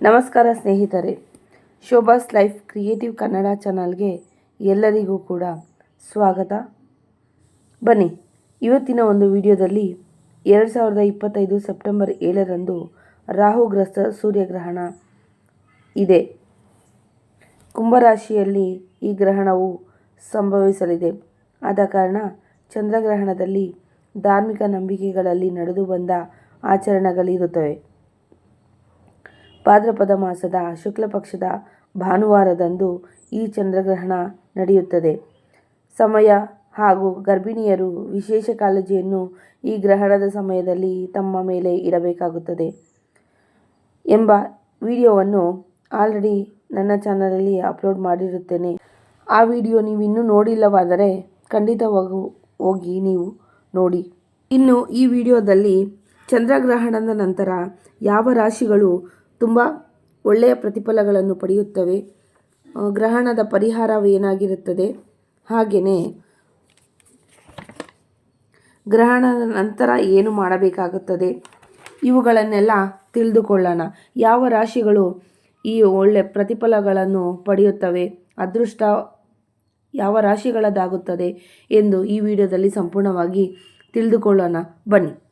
ನಮಸ್ಕಾರ ಸ್ನೇಹಿತರೆ, Shobha's life creative Kannada ಚಾನಲ್ಗೆ ಎಲ್ಲರಿಗೂ ಕೂಡ ಸ್ವಾಗತ. ಬನ್ನಿ, ಇವತ್ತಿನ ಒಂದು ವಿಡಿಯೋದಲ್ಲಿ ಎರಡು ಸಾವಿರದ ಇಪ್ಪತ್ತೈದು ಸೆಪ್ಟೆಂಬರ್ ಏಳರಂದು ರಾಹುಗ್ರಸ್ತ ಸೂರ್ಯಗ್ರಹಣ ಇದೆ. ಕುಂಭರಾಶಿಯಲ್ಲಿ ಈ ಗ್ರಹಣವು ಸಂಭವಿಸಲಿದೆ. ಆದ ಕಾರಣ ಚಂದ್ರಗ್ರಹಣದಲ್ಲಿ ಧಾರ್ಮಿಕ ನಂಬಿಕೆಗಳಲ್ಲಿ ನಡೆದು ಬಂದ ಆಚರಣೆಗಳಿರುತ್ತವೆ. ಭಾದ್ರಪದ ಮಾಸದ ಶುಕ್ಲ ಪಕ್ಷದ ಭಾನುವಾರದಂದು ಈ ಚಂದ್ರಗ್ರಹಣ ನಡೆಯುತ್ತದೆ. ಸಮಯ ಹಾಗೂ ಗರ್ಭಿಣಿಯರು ವಿಶೇಷ ಕಾಳಜಿಯನ್ನು ಈ ಗ್ರಹಣದ ಸಮಯದಲ್ಲಿ ತಮ್ಮ ಮೇಲೆ ಇಡಬೇಕಾಗುತ್ತದೆ ಎಂಬ ವಿಡಿಯೋವನ್ನು ಆಲ್ರೆಡಿ ನನ್ನ ಚಾನಲಲ್ಲಿ ಅಪ್ಲೋಡ್ ಮಾಡಿರುತ್ತೇನೆ. ಆ ವಿಡಿಯೋ ನೀವು ಇನ್ನೂ ನೋಡಿಲ್ಲವಾದರೆ ಖಂಡಿತವಾಗೂ ಹೋಗಿ ನೀವು ನೋಡಿ. ಇನ್ನು ಈ ವಿಡಿಯೋದಲ್ಲಿ ಚಂದ್ರಗ್ರಹಣದ ನಂತರ ಯಾವ ರಾಶಿಗಳು ತುಂಬ ಒಳ್ಳೆಯ ಪ್ರತಿಫಲಗಳನ್ನು ಪಡೆಯುತ್ತವೆ. ಗ್ರಹಣದ ಗ್ರಹಣದ ಪರಿಹಾರವೇನಾಗಿರುತ್ತದೆ? ಹಾಗೆಯೇ ಗ್ರಹಣದ ನಂತರ ಏನು ಮಾಡಬೇಕಾಗುತ್ತದೆ? ಇವುಗಳನ್ನೆಲ್ಲ ತಿಳಿದುಕೊಳ್ಳೋಣ. ಯಾವ ರಾಶಿಗಳು ಈ ಒಳ್ಳೆ ಪ್ರತಿಫಲಗಳನ್ನು ಪಡೆಯುತ್ತವೆ? ಅದೃಷ್ಟ ಯಾವ ರಾಶಿಗಳದ್ದಾಗುತ್ತದೆ ಎಂದು ಈ ವಿಡಿಯೋದಲ್ಲಿ ಸಂಪೂರ್ಣವಾಗಿ ತಿಳಿದುಕೊಳ್ಳೋಣ. ಬನ್ನಿ.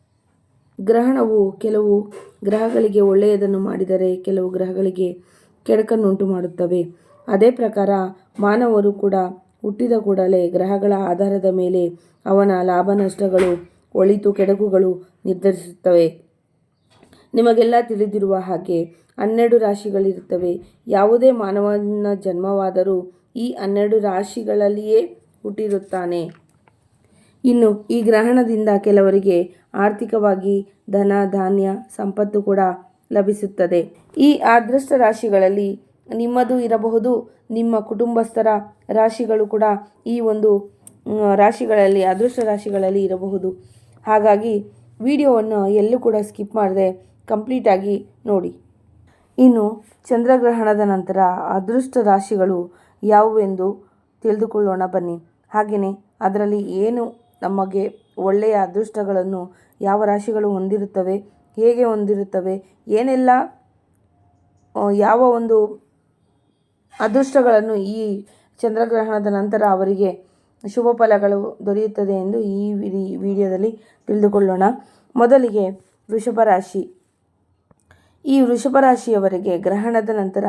ಗ್ರಹಣವು ಕೆಲವು ಗ್ರಹಗಳಿಗೆ ಒಳ್ಳೆಯದನ್ನು ಮಾಡಿದರೆ ಕೆಲವು ಗ್ರಹಗಳಿಗೆ ಕೆಡಕನ್ನುಂಟು ಮಾಡುತ್ತವೆ. ಅದೇ ಪ್ರಕಾರ ಮಾನವರು ಕೂಡ ಹುಟ್ಟಿದ ಕೂಡಲೇ ಗ್ರಹಗಳ ಆಧಾರದ ಮೇಲೆ ಅವನ ಲಾಭ ನಷ್ಟಗಳು ಒಳಿತು ಕೆಡಕುಗಳು ನಿರ್ಧರಿಸುತ್ತವೆ. ನಿಮಗೆಲ್ಲ ತಿಳಿದಿರುವ ಹಾಗೆ ಹನ್ನೆರಡು ರಾಶಿಗಳಿರುತ್ತವೆ. ಯಾವುದೇ ಮಾನವನ ಜನ್ಮವಾದರೂ ಈ ಹನ್ನೆರಡು ರಾಶಿಗಳಲ್ಲಿಯೇ ಹುಟ್ಟಿರುತ್ತಾನೆ. ಇನ್ನು ಈ ಗ್ರಹಣದಿಂದ ಕೆಲವರಿಗೆ ಆರ್ಥಿಕವಾಗಿ ಧನ, ಧಾನ್ಯ, ಸಂಪತ್ತು ಕೂಡ ಲಭಿಸುತ್ತದೆ. ಈ ಅದೃಷ್ಟ ರಾಶಿಗಳಲ್ಲಿ ನಿಮ್ಮದು ಇರಬಹುದು. ನಿಮ್ಮ ಕುಟುಂಬಸ್ಥರ ರಾಶಿಗಳು ಕೂಡ ಈ ಒಂದು ರಾಶಿಗಳಲ್ಲಿ ಅದೃಷ್ಟ ರಾಶಿಗಳಲ್ಲಿ ಇರಬಹುದು. ಹಾಗಾಗಿ ವಿಡಿಯೋವನ್ನು ಎಲ್ಲೂ ಕೂಡ ಸ್ಕಿಪ್ ಮಾಡದೆ ಕಂಪ್ಲೀಟಾಗಿ ನೋಡಿ. ಇನ್ನು ಚಂದ್ರಗ್ರಹಣದ ನಂತರ ಅದೃಷ್ಟ ರಾಶಿಗಳು ಯಾವುವೆಂದು ತಿಳಿದುಕೊಳ್ಳೋಣ ಬನ್ನಿ. ಹಾಗೆಯೇ ಅದರಲ್ಲಿ ಏನು ನಮಗೆ ಒಳ್ಳೆಯ ಅದೃಷ್ಟಗಳನ್ನು ಯಾವ ರಾಶಿಗಳು ಹೊಂದಿರುತ್ತವೆ, ಹೇಗೆ ಹೊಂದಿರುತ್ತವೆ, ಏನೆಲ್ಲ ಯಾವ ಒಂದು ಅದೃಷ್ಟಗಳನ್ನು ಈ ಚಂದ್ರಗ್ರಹಣದ ನಂತರ ಅವರಿಗೆ ಶುಭ ಫಲಗಳು ದೊರೆಯುತ್ತದೆ ಎಂದು ಈ ವಿಡಿ- ವಿಡಿಯೋದಲ್ಲಿ ತಿಳಿದುಕೊಳ್ಳೋಣ. ಮೊದಲಿಗೆ ವೃಷಭ ರಾಶಿ. ಈ ವೃಷಭ ರಾಶಿಯವರಿಗೆ ಗ್ರಹಣದ ನಂತರ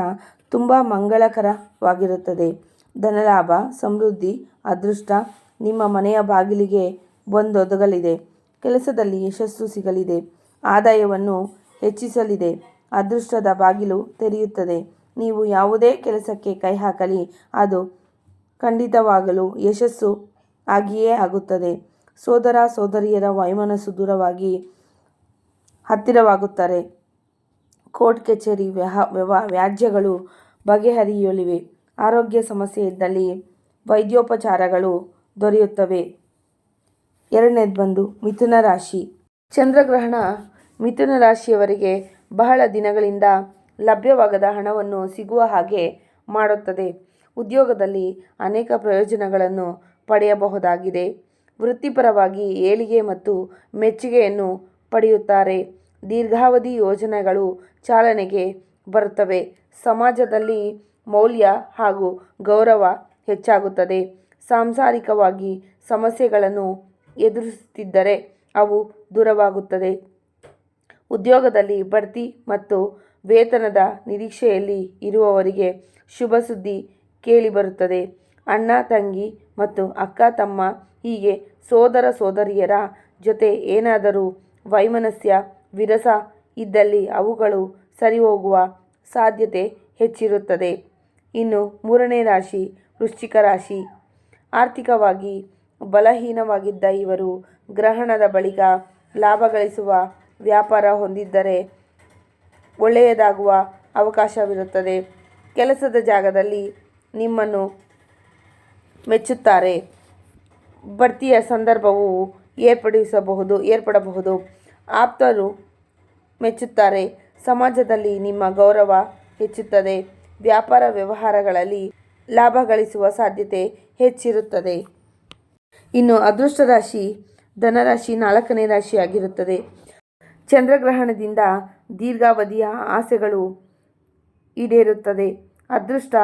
ತುಂಬ ಮಂಗಳಕರವಾಗಿರುತ್ತದೆ. ಧನಲಾಭ, ಸಮೃದ್ಧಿ, ಅದೃಷ್ಟ ನಿಮ್ಮ ಮನೆಯ ಬಾಗಿಲಿಗೆ ಬಂದೊದಗಲಿದೆ. ಕೆಲಸದಲ್ಲಿ ಯಶಸ್ಸು ಸಿಗಲಿದೆ. ಆದಾಯವನ್ನು ಹೆಚ್ಚಿಸಲಿದೆ. ಅದೃಷ್ಟದ ಬಾಗಿಲು ತೆರೆಯುತ್ತದೆ. ನೀವು ಯಾವುದೇ ಕೆಲಸಕ್ಕೆ ಕೈ ಹಾಕಲಿ. ಅದು ಖಂಡಿತವಾಗಲು ಯಶಸ್ಸು ಆಗಿಯೇ ಆಗುತ್ತದೆ. ಸೋದರ ಸೋದರಿಯರ ವೈಮನಸ್ಸು ದೂರವಾಗಿ ಹತ್ತಿರವಾಗುತ್ತಾರೆ. ಕೋರ್ಟ್, ಕಚೇರಿ, ವ್ಯಹ, ವ್ಯವ, ವ್ಯಾಜ್ಯಗಳು ಬಗೆಹರಿಯಲಿವೆ. ಆರೋಗ್ಯ ಸಮಸ್ಯೆ ಇದ್ದಲ್ಲಿ ವೈದ್ಯೋಪಚಾರಗಳು ದೊರೆಯುತ್ತವೆ. ಎರಡನೇದು ಬಂದು ಮಿಥುನ ರಾಶಿ. ಚಂದ್ರಗ್ರಹಣ ಮಿಥುನ ರಾಶಿಯವರಿಗೆ ಬಹಳ ದಿನಗಳಿಂದ ಲಭ್ಯವಾಗದ ಹಣವನ್ನು ಸಿಗುವ ಹಾಗೆ ಮಾಡುತ್ತದೆ. ಉದ್ಯೋಗದಲ್ಲಿ ಅನೇಕ ಪ್ರಯೋಜನಗಳನ್ನು ಪಡೆಯಬಹುದಾಗಿದೆ. ವೃತ್ತಿಪರವಾಗಿ ಏಳಿಗೆ ಮತ್ತು ಮೆಚ್ಚುಗೆಯನ್ನು ಪಡೆಯುತ್ತಾರೆ. ದೀರ್ಘಾವಧಿ ಯೋಜನೆಗಳು ಚಾಲನೆಗೆ ಬರುತ್ತವೆ. ಸಮಾಜದಲ್ಲಿ ಮೌಲ್ಯ ಹಾಗೂ ಗೌರವ ಹೆಚ್ಚಾಗುತ್ತದೆ. ಸಾಂಸಾರಿಕವಾಗಿ ಸಮಸ್ಯೆಗಳನ್ನು ಎದುರಿಸುತ್ತಿದ್ದರೆ ಅವು ದೂರವಾಗುತ್ತದೆ. ಉದ್ಯೋಗದಲ್ಲಿ ಬಡ್ತಿ ಮತ್ತು ವೇತನದ ನಿರೀಕ್ಷೆಯಲ್ಲಿ ಇರುವವರಿಗೆ ಶುಭ ಸುದ್ದಿ ಕೇಳಿಬರುತ್ತದೆ. ಅಣ್ಣ, ತಂಗಿ ಮತ್ತು ಅಕ್ಕ, ತಮ್ಮ, ಹೀಗೆ ಸೋದರ ಸೋದರಿಯರ ಜೊತೆ ಏನಾದರೂ ವೈಮನಸ್ಯ, ವಿರಸ ಇದ್ದಲ್ಲಿ ಅವುಗಳು ಸರಿಹೋಗುವ ಸಾಧ್ಯತೆ ಹೆಚ್ಚಿರುತ್ತದೆ. ಇನ್ನು ಮೂರನೇ ರಾಶಿ, ವೃಶ್ಚಿಕ ರಾಶಿ. ಆರ್ಥಿಕವಾಗಿ ಬಲಹೀನವಾಗಿದ್ದ ಇವರು ಗ್ರಹಣದ ಬಳಿಕ ಲಾಭ ಗಳಿಸುವ ವ್ಯಾಪಾರ ಹೊಂದಿದ್ದರೆ ಒಳ್ಳೆಯದಾಗುವ ಅವಕಾಶವಿರುತ್ತದೆ. ಕೆಲಸದ ಜಾಗದಲ್ಲಿ ನಿಮ್ಮನ್ನು ಮೆಚ್ಚುತ್ತಾರೆ. ಬಡ್ತಿಯ ಸಂದರ್ಭವು ಏರ್ಪಡಿಸಬಹುದು, ಏರ್ಪಡಬಹುದು. ಆಪ್ತರು ಮೆಚ್ಚುತ್ತಾರೆ. ಸಮಾಜದಲ್ಲಿ ನಿಮ್ಮ ಗೌರವ ಹೆಚ್ಚುತ್ತದೆ. ವ್ಯಾಪಾರ ವ್ಯವಹಾರಗಳಲ್ಲಿ ಲಾಭ ಗಳಿಸುವ ಸಾಧ್ಯತೆ ಹೆಚ್ಚಿರುತ್ತದೆ. ಇನ್ನು ಅದೃಷ್ಟ ರಾಶಿ ಧನರಾಶಿ ನಾಲ್ಕನೇ ರಾಶಿಯಾಗಿರುತ್ತದೆ. ಚಂದ್ರಗ್ರಹಣದಿಂದ ದೀರ್ಘಾವಧಿಯ ಆಸೆಗಳು ಈಡೇರುತ್ತದೆ. ಅದೃಷ್ಟ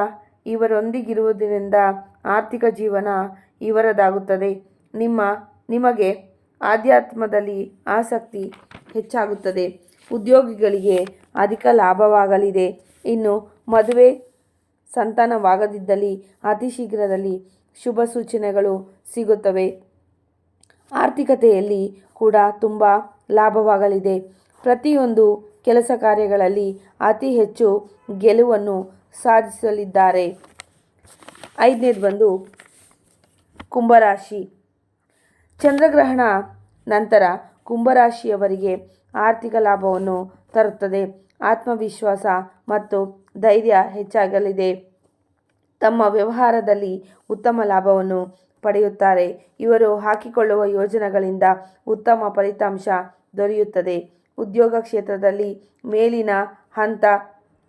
ಇವರೊಂದಿಗಿರುವುದರಿಂದ ಆರ್ಥಿಕ ಜೀವನ ಇವರದಾಗುತ್ತದೆ. ನಿಮ್ಮ, ನಿಮಗೆ ಆಧ್ಯಾತ್ಮದಲ್ಲಿ ಆಸಕ್ತಿ ಹೆಚ್ಚಾಗುತ್ತದೆ. ಉದ್ಯೋಗಿಗಳಿಗೆ ಅಧಿಕ ಲಾಭವಾಗಲಿದೆ. ಇನ್ನು ಮದುವೆ ಸಂತಾನವಾಗದಿದ್ದಲ್ಲಿ ಅತಿ ಶೀಘ್ರದಲ್ಲಿ ಶುಭ ಸೂಚನೆಗಳು ಸಿಗುತ್ತವೆ. ಆರ್ಥಿಕತೆಯಲ್ಲಿ ಕೂಡ ತುಂಬ ಲಾಭವಾಗಲಿದೆ. ಪ್ರತಿಯೊಂದು ಕೆಲಸ ಕಾರ್ಯಗಳಲ್ಲಿ ಅತಿ ಹೆಚ್ಚು ಗೆಲುವನ್ನು ಸಾಧಿಸಲಿದ್ದಾರೆ. ಐದನೇದು ಬಂದು ಕುಂಭರಾಶಿ. ಚಂದ್ರಗ್ರಹಣ ನಂತರ ಕುಂಭರಾಶಿಯವರಿಗೆ ಆರ್ಥಿಕ ಲಾಭವನ್ನು ತರುತ್ತದೆ. ಆತ್ಮವಿಶ್ವಾಸ ಮತ್ತು ಧೈರ್ಯ ಹೆಚ್ಚಾಗಲಿದೆ. ತಮ್ಮ ವ್ಯವಹಾರದಲ್ಲಿ ಉತ್ತಮ ಲಾಭವನ್ನು ಪಡೆಯುತ್ತಾರೆ. ಇವರು ಹಾಕಿಕೊಳ್ಳುವ ಯೋಜನೆಗಳಿಂದ ಉತ್ತಮ ಫಲಿತಾಂಶ ದೊರೆಯುತ್ತದೆ. ಉದ್ಯೋಗ ಕ್ಷೇತ್ರದಲ್ಲಿ ಮೇಲಿನ ಹಂತ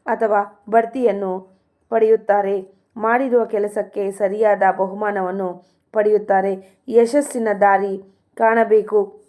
ಅಥವಾ ಬಡ್ತಿಯನ್ನು ಪಡೆಯುತ್ತಾರೆ. ಮಾಡಿರುವ ಕೆಲಸಕ್ಕೆ ಸರಿಯಾದ ಬಹುಮಾನವನ್ನು ಪಡೆಯುತ್ತಾರೆ. ಯಶಸ್ಸಿನ ದಾರಿ ಕಾಣಬೇಕು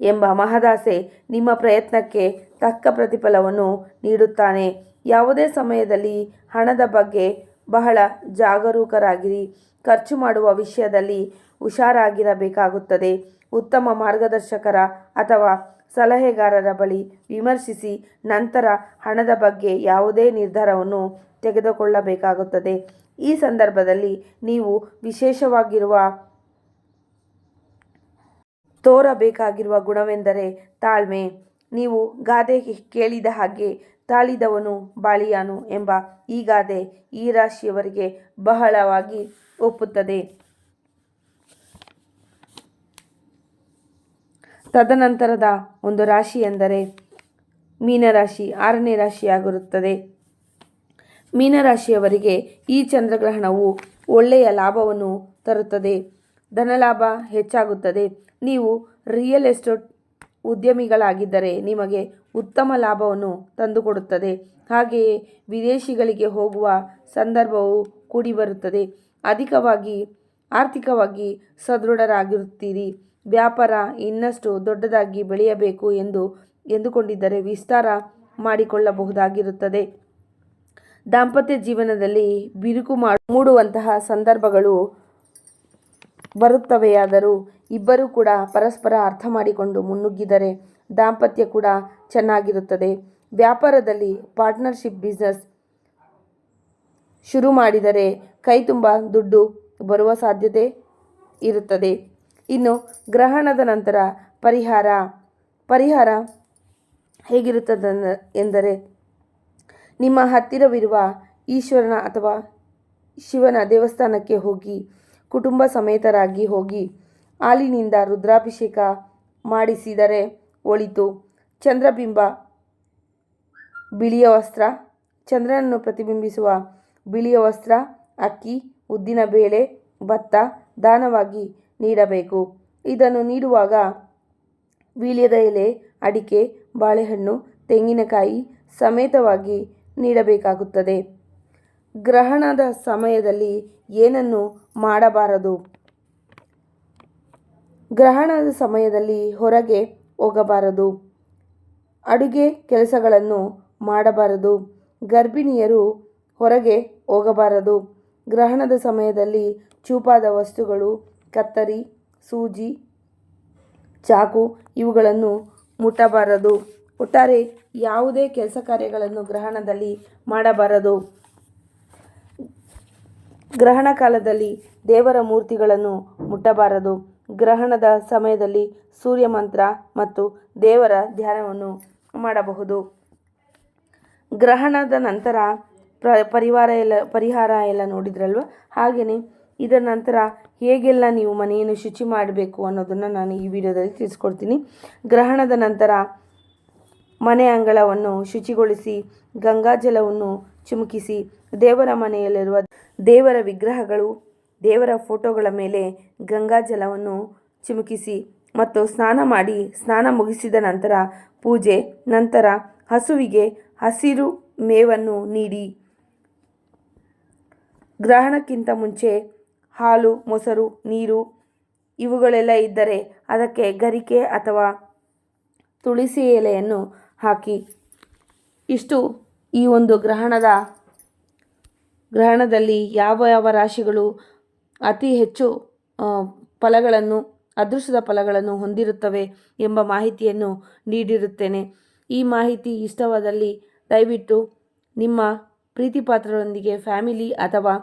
ಎಂಬ ಮಹದಾಸೆ ನಿಮ್ಮ ಪ್ರಯತ್ನಕ್ಕೆ ತಕ್ಕ ಪ್ರತಿಫಲವನ್ನು ನೀಡುತ್ತಾನೆ. ಯಾವುದೇ ಸಮಯದಲ್ಲಿ ಹಣದ ಬಗ್ಗೆ ಬಹಳ ಜಾಗರೂಕರಾಗಿರಿ. ಖರ್ಚು ಮಾಡುವ ವಿಷಯದಲ್ಲಿ ಹುಷಾರಾಗಿರಬೇಕಾಗುತ್ತದೆ. ಉತ್ತಮ ಮಾರ್ಗದರ್ಶಕರ ಅಥವಾ ಸಲಹೆಗಾರರ ಬಳಿ ವಿಮರ್ಶಿಸಿ ನಂತರ ಹಣದ ಬಗ್ಗೆ ಯಾವುದೇ ನಿರ್ಧಾರವನ್ನು ತೆಗೆದುಕೊಳ್ಳಬೇಕಾಗುತ್ತದೆ. ಈ ಸಂದರ್ಭದಲ್ಲಿ ನೀವು ವಿಶೇಷವಾಗಿರುವ ತೋರಬೇಕಾಗಿರುವ ಗುಣವೆಂದರೆ ತಾಳ್ಮೆ. ನೀವು ಗಾದೆ ಕೇಳಿದ ಹಾಗೆ ತಾಳಿದವನು ಬಾಳಿಯಾನು ಎಂಬ ಈ ಗಾದೆ ಈ ರಾಶಿಯವರಿಗೆ ಬಹಳವಾಗಿ ಒಪ್ಪುತ್ತದೆ. ತದನಂತರದ ಒಂದು ರಾಶಿ ಎಂದರೆ ಮೀನರಾಶಿ, ಆರನೇ ರಾಶಿಯಾಗಿರುತ್ತದೆ. ಮೀನರಾಶಿಯವರಿಗೆ ಈ ಚಂದ್ರಗ್ರಹಣವು ಒಳ್ಳೆಯ ಲಾಭವನ್ನು ತರುತ್ತದೆ. ಧನಲಾಭ ಹೆಚ್ಚಾಗುತ್ತದೆ. ನೀವು ರಿಯಲ್ ಎಸ್ಟೇಟ್ ಉದ್ಯಮಿಗಳಾಗಿದ್ದರೆ ನಿಮಗೆ ಉತ್ತಮ ಲಾಭವನ್ನು ತಂದುಕೊಡುತ್ತದೆ. ಹಾಗೆಯೇ ವಿದೇಶಿಗಳಿಗೆ ಹೋಗುವ ಸಂದರ್ಭವು ಕೂಡಿಬರುತ್ತದೆ. ಅಧಿಕವಾಗಿ, ಆರ್ಥಿಕವಾಗಿ ಸದೃಢರಾಗಿರುತ್ತೀರಿ. ವ್ಯಾಪಾರ ಇನ್ನಷ್ಟು ದೊಡ್ಡದಾಗಿ ಬೆಳೆಯಬೇಕು ಎಂದು ಎಂದುಕೊಂಡಿದ್ದರೆ ವಿಸ್ತಾರ ಮಾಡಿಕೊಳ್ಳಬಹುದಾಗಿರುತ್ತದೆ. ದಾಂಪತ್ಯ ಜೀವನದಲ್ಲಿ ಬಿರುಕು ಮಾಡು, ಮೂಡುವಂತಹ ಸಂದರ್ಭಗಳು ಬರುತ್ತವೆಯಾದರೂ ಇಬ್ಬರೂ ಕೂಡ ಪರಸ್ಪರ ಅರ್ಥ ಮಾಡಿಕೊಂಡು ಮುನ್ನುಗ್ಗಿದರೆ ದಾಂಪತ್ಯ ಕೂಡ ಚೆನ್ನಾಗಿರುತ್ತದೆ. ವ್ಯಾಪಾರದಲ್ಲಿ ಪಾರ್ಟ್ನರ್ಶಿಪ್ ಬಿಸ್ನೆಸ್ ಶುರು ಮಾಡಿದರೆ ಕೈ ತುಂಬ ದುಡ್ಡು ಬರುವ ಸಾಧ್ಯತೆ ಇರುತ್ತದೆ. ಇನ್ನು ಗ್ರಹಣದ ನಂತರ ಪರಿಹಾರ ಪರಿಹಾರ ಹೇಗಿರುತ್ತದೆ ಎಂದರೆ ನಿಮ್ಮ ಹತ್ತಿರವಿರುವ ಈಶ್ವರನ ಅಥವಾ ಶಿವನ ದೇವಸ್ಥಾನಕ್ಕೆ ಹೋಗಿ ಕುಟುಂಬ ಸಮೇತರಾಗಿ ಹೋಗಿ ಹಾಲಿನಿಂದ ರುದ್ರಾಭಿಷೇಕ ಮಾಡಿಸಿದರೆ ಒಳಿತು. ಚಂದ್ರಬಿಂಬ ಬಿಳಿಯ ವಸ್ತ್ರ, ಚಂದ್ರನನ್ನು ಪ್ರತಿಬಿಂಬಿಸುವ ಬಿಳಿಯ ವಸ್ತ್ರ, ಅಕ್ಕಿ, ಉದ್ದಿನ ಬೇಳೆ, ಭತ್ತ ದಾನವಾಗಿ ನೀಡಬೇಕು. ಇದನ್ನು ನೀಡುವಾಗ ವೀಳ್ಯದ ಎಲೆ, ಅಡಿಕೆ, ಬಾಳೆಹಣ್ಣು, ತೆಂಗಿನಕಾಯಿ ಸಮೇತವಾಗಿ ನೀಡಬೇಕಾಗುತ್ತದೆ. ಗ್ರಹಣದ ಸಮಯದಲ್ಲಿ ಏನನ್ನು ಮಾಡಬಾರದು. ಗ್ರಹಣದ ಸಮಯದಲ್ಲಿ ಹೊರಗೆ ಹೋಗಬಾರದು. ಅಡುಗೆ ಕೆಲಸಗಳನ್ನು ಮಾಡಬಾರದು. ಗರ್ಭಿಣಿಯರು ಹೊರಗೆ ಹೋಗಬಾರದು. ಗ್ರಹಣದ ಸಮಯದಲ್ಲಿ ಚೂಪಾದ ವಸ್ತುಗಳು, ಕತ್ತರಿ, ಸೂಜಿ, ಚಾಕು ಇವುಗಳನ್ನು ಮುಟ್ಟಬಾರದು. ಒಟ್ಟಾರೆ ಯಾವುದೇ ಕೆಲಸ ಕಾರ್ಯಗಳನ್ನು ಗ್ರಹಣದಲ್ಲಿ ಮಾಡಬಾರದು. ಗ್ರಹಣ ಕಾಲದಲ್ಲಿ ದೇವರ ಮೂರ್ತಿಗಳನ್ನು ಮುಟ್ಟಬಾರದು. ಗ್ರಹಣದ ಸಮಯದಲ್ಲಿ ಸೂರ್ಯ ಮಂತ್ರ ಮತ್ತು ದೇವರ ಧ್ಯಾನವನ್ನು ಮಾಡಬಹುದು. ಗ್ರಹಣದ ನಂತರ ಪ್ರ ಪರಿವಾರ ಎಲ್ಲ, ಪರಿಹಾರ ಎಲ್ಲ ನೋಡಿದ್ರಲ್ವ? ಹಾಗೆಯೇ ಇದರ ನಂತರ ಹೇಗೆಲ್ಲ ನೀವು ಮನೆಯನ್ನು ಶುಚಿ ಮಾಡಬೇಕು ಅನ್ನೋದನ್ನು ನಾನು ಈ ವಿಡಿಯೋದಲ್ಲಿ ತಿಳಿಸ್ಕೊಡ್ತೀನಿ. ಗ್ರಹಣದ ನಂತರ ಮನೆ ಅಂಗಳವನ್ನು ಶುಚಿಗೊಳಿಸಿ ಗಂಗಾಜಲವನ್ನು ಚಿಮುಕಿಸಿ, ದೇವರ ಮನೆಯಲ್ಲಿರುವ ದೇವರ ವಿಗ್ರಹಗಳು, ದೇವರ ಫೋಟೋಗಳ ಮೇಲೆ ಗಂಗಾಜಲವನ್ನು ಚಿಮುಕಿಸಿ ಮತ್ತು ಸ್ನಾನ ಮಾಡಿ ಸ್ನಾನ ಮುಗಿಸಿದ ನಂತರ ಪೂಜೆ, ನಂತರ ಹಸುವಿಗೆ ಹಸಿರು ಮೇವನ್ನು ನೀಡಿ. ಗ್ರಹಣಕ್ಕಿಂತ ಮುಂಚೆ ಹಾಲು, ಮೊಸರು, ನೀರು ಇವುಗಳೆಲ್ಲ ಇದ್ದರೆ ಅದಕ್ಕೆ ಗರಿಕೆ ಅಥವಾ ತುಳಸಿ ಎಲೆಯನ್ನು ಹಾಕಿ. ಇಷ್ಟು ಈ ಒಂದು ಗ್ರಹಣದ, ಗ್ರಹಣದಲ್ಲಿ ಯಾವ ಯಾವ ರಾಶಿಗಳು ಅತಿ ಹೆಚ್ಚು ಫಲಗಳನ್ನು, ಅದೃಷ್ಟದ ಫಲಗಳನ್ನು ಹೊಂದಿರುತ್ತವೆ ಎಂಬ ಮಾಹಿತಿಯನ್ನು ನೀಡಿರುತ್ತೇನೆ. ಈ ಮಾಹಿತಿ ಇಷ್ಟವಾದಲ್ಲಿ ದಯವಿಟ್ಟು ನಿಮ್ಮ ಪ್ರೀತಿಪಾತ್ರರೊಂದಿಗೆ, ಫ್ಯಾಮಿಲಿ ಅಥವಾ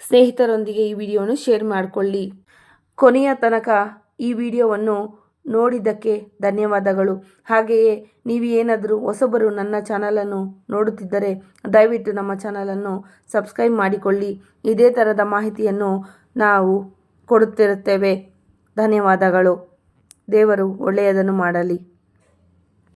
ಸ್ನೇಹಿತರೊಂದಿಗೆ ಈ ವಿಡಿಯೋವನ್ನು ಶೇರ್ ಮಾಡಿಕೊಳ್ಳಿ. ಕೊನೆಯ ತನಕ ಈ ವಿಡಿಯೋವನ್ನು ನೋಡಿದ್ದಕ್ಕೆ ಧನ್ಯವಾದಗಳು. ಹಾಗೆಯೇ ನೀವು ಏನಾದರೂ ಹೊಸಬರು ನನ್ನ ಚಾನಲನ್ನು ನೋಡುತ್ತಿದ್ದರೆ ದಯವಿಟ್ಟು ನಮ್ಮ ಚಾನಲನ್ನು ಸಬ್ಸ್ಕ್ರೈಬ್ ಮಾಡಿಕೊಳ್ಳಿ. ಇದೇ ಥರದ ಮಾಹಿತಿಯನ್ನು ನಾವು ಕೊಡುತ್ತಿರುತ್ತೇವೆ. ಧನ್ಯವಾದಗಳು. ದೇವರು ಒಳ್ಳೆಯದನ್ನು ಮಾಡಲಿ.